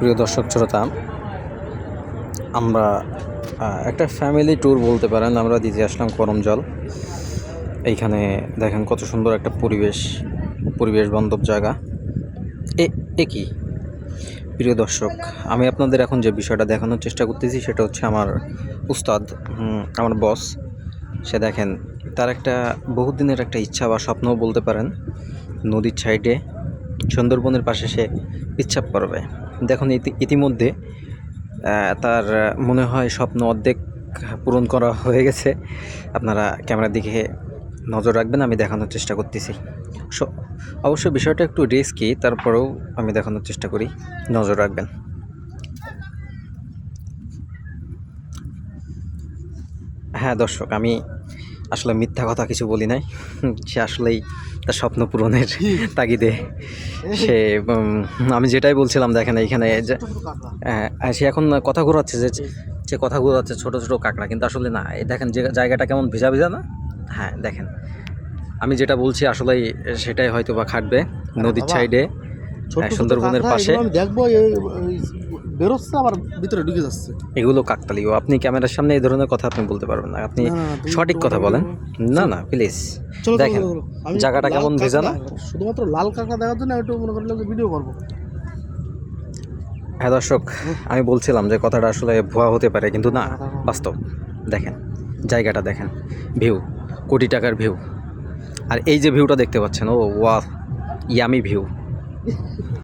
প্রিয় দর্শক শ্রোতা, আমরা একটা ফ্যামিলি ট্যুর বলতে পারেন, আমরা দিতে আসলাম করমজল। এইখানে দেখেন কত সুন্দর একটা পরিবেশ পরিবেশ বান্ধব জায়গা। এ কি? প্রিয় দর্শক, আমি আপনাদের এখন যে বিষয়টা দেখানোর চেষ্টা করতেছি, সেটা হচ্ছে আমার উস্তাদ আমার বস সে দেখেন, তার একটা বহুদিনের একটা ইচ্ছা বা স্বপ্নও বলতে পারেন, নদীর সাইডে সুন্দরবনের পাশে সে ইচ্ছা করবে। দেখুন, ইতি, ইতিমধ্যে তার মনে হয় স্বপ্ন অর্ধেক পূরণ করা হয়ে গেছে। আপনারা ক্যামেরার দিকে নজর রাখবেন, আমি দেখানোর চেষ্টা করতেছি। অবশ্য বিষয়টা একটু রিস্কি তারপরেও আমি দেখানোর চেষ্টা করি। নজর রাখবেন। হ্যাঁ দর্শক, আমি আসলে মিথ্যা কথা কিছু বলি নাই। সে আসলেই তার স্বপ্ন পূরণের তাগিদে। সে আমি যেটাই বলছিলাম দেখেন এইখানে যে হ্যাঁ, সে এখন কথা ঘোরাচ্ছে যে যে কথা ঘোরাচ্ছে ছোট ছোট কাঁকড়া কিন্তু আসলে না এই দেখেন যে জায়গাটা কেমন ভিজা ভিজা না? হ্যাঁ দেখেন। আমি যেটা বলছি আসলেই সেটাই হয়তো বা খাটবে নদীর সাইডে সুন্দরবনের পাশে। দেখব বেরোচ্ছে আবার ভিতরে ঢুকে যাচ্ছে। এগুলো কাকতালীয়। আপনি ক্যামেরার সামনে এই ধরনের কথা আপনি বলতে পারবেন না। আপনি সঠিক কথা বলেন। না না প্লিজ দেখেন, জায়গাটা কেমন ভেজা না? শুধুমাত্র লাল কাঁকড়া দেখার জন্য একটু মনে করলাম ভিডিও করব। হ্যাঁ দর্শক আমি বলছিলাম যে কথাটা আসলে ভুয়া হতে পারে কিন্তু না বাস্তব। দেখেন জায়গাটা দেখেন ভিউ কোটি টাকার ভিউ আর এই যে ভিউটা দেখতে পাচ্ছেন ও ওয়া ইয়ামি ভিউ